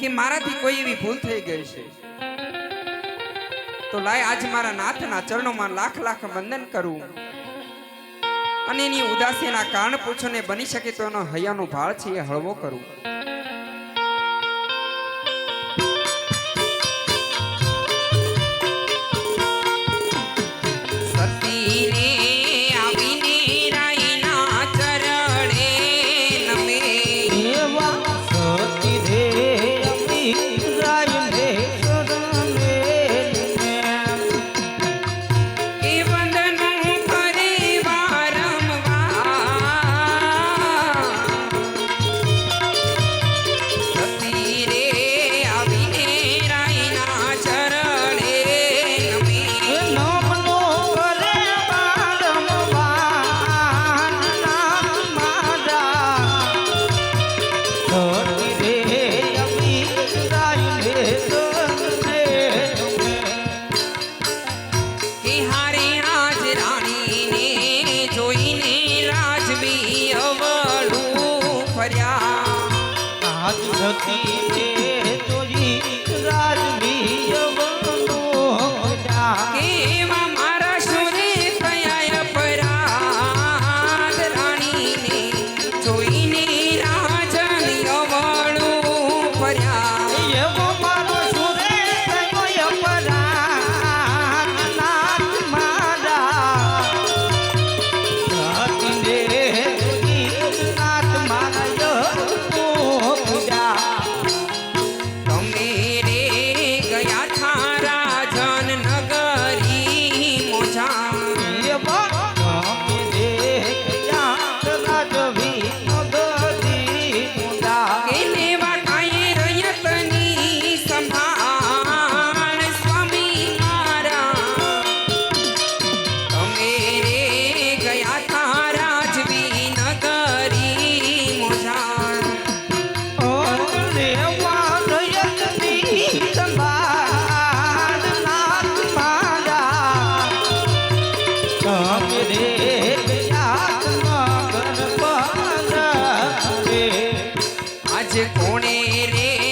કે મારાથી કોઈ એવી ભૂલ થઈ ગઈ છે? તો લાય આજ મારા નાથના ચરણોમાં લાખ લાખ વંદન કરું. અને એની ઉદાસીના કારણ પૂછોને બની શકે તો એનો હૈયાનો ભાળ છે એ હળવો કરું. રાજવી querer.